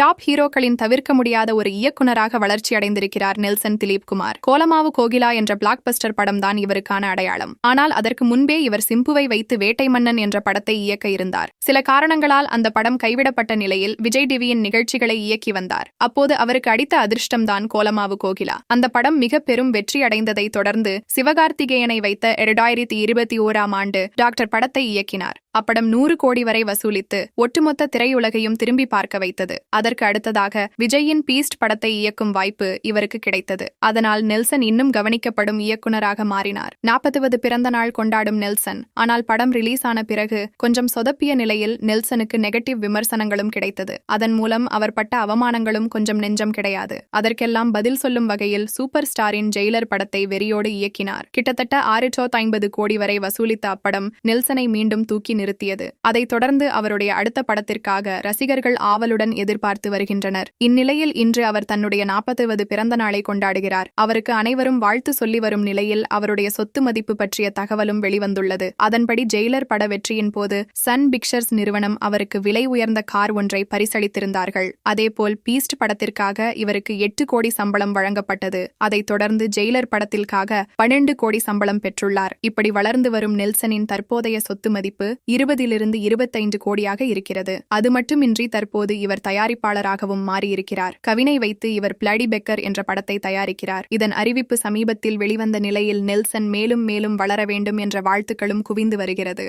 Top ஹீரோக்களின் தவிர்க்க முடியாத ஒரு இயக்குனராக வளர்ச்சி அடைந்திருக்கிறார் நெல்சன் திலீப் குமார். கோலமாவு கோகிலா என்ற பிளாக் பஸ்டர் படம்தான் இவருக்கான அடையாளம். ஆனால் அதற்கு முன்பே இவர் சிம்புவை வைத்து வேட்டை மன்னன் என்ற படத்தை இயக்க இருந்தார். சில காரணங்களால் அந்த படம் கைவிடப்பட்ட நிலையில் விஜய் டிவியின் நிகழ்ச்சிகளை இயக்கி வந்தார். அப்போது அவருக்கு அடித்த அதிர்ஷ்டம்தான் கோலமாவு கோகிலா. அந்த படம் மிக பெரும் வெற்றி அடைந்ததை தொடர்ந்து சிவகார்த்திகேயனை வைத்த இரண்டாயிரத்தி இருபத்தி ஓராம் ஆண்டு டாக்டர் படத்தை இயக்கினார். அப்படம் நூறு கோடி வரை வசூலித்து ஒட்டுமொத்த திரையுலகையும் திரும்பி பார்க்க வைத்தது. அதற்கு அடுத்ததாக விஜயின் பீஸ்ட் படத்தை இயக்கும் வாய்ப்பு இவருக்கு கிடைத்தது. அதனால் நெல்சன் இன்னும் கவனிக்கப்படும் இயக்குநராக மாறினார். நாற்பதுவது பிறந்த நாள் கொண்டாடும் நெல்சன். ஆனால் படம் ரிலீஸ் ஆன பிறகு கொஞ்சம் சொதப்பிய நிலையில் நெல்சனுக்கு நெகட்டிவ் விமர்சனங்களும் கிடைத்தது. அதன் மூலம் அவர் பட்ட அவமானங்களும் கொஞ்சம் நெஞ்சம் கிடையாது. அதற்கெல்லாம் பதில் சொல்லும் வகையில் சூப்பர் ஸ்டாரின் ஜெயிலர் படத்தை வெறியோடு இயக்கினார். கிட்டத்தட்ட ஆறு சோத் ஐம்பது கோடி வரை வசூலித்த அப்படம் நெல்சனை மீண்டும் தூக்கி நிறுத்தியது. அதைத் தொடர்ந்து அவருடைய அடுத்த படத்திற்காக ரசிகர்கள் ஆவலுடன் எதிர்பார்த்து வருகின்றனர். இந்நிலையில் இன்று அவர் தன்னுடைய நாற்பத்தைவது பிறந்த நாளை கொண்டாடுகிறார். அவருக்கு அனைவரும் வாழ்த்து சொல்லி வரும் நிலையில் அவருடைய சொத்து மதிப்பு பற்றிய தகவலும் வெளிவந்துள்ளது. அதன்படி ஜெயிலர் பட வெற்றியின் போது சன் பிக்சர்ஸ் நிறுவனம் அவருக்கு விலை உயர்ந்த கார் ஒன்றை பரிசளித்திருந்தார்கள். அதேபோல் பீஸ்ட் படத்திற்காக இவருக்கு எட்டு கோடி சம்பளம் வழங்கப்பட்டது. அதைத் தொடர்ந்து ஜெயிலர் படத்திற்காக பன்னெண்டு கோடி சம்பளம் பெற்றுள்ளார். இப்படி வளர்ந்து வரும் நெல்சனின் தற்போதைய சொத்து மதிப்பு இருபதிலிருந்து இருபத்தைந்து கோடியாக இருக்கிறது. அது மட்டுமின்றி தற்போது இவர் தயாரிப்பாளராகவும் மாறியிருக்கிறார். கவினை வைத்து இவர் பிளடி பெக்கர் என்ற படத்தை தயாரிக்கிறார். இதன் அறிவிப்பு சமீபத்தில் வெளிவந்த நிலையில் நெல்சன் மேலும் மேலும் வளர வேண்டும் என்ற வாழ்த்துக்களும் குவிந்து வருகிறது.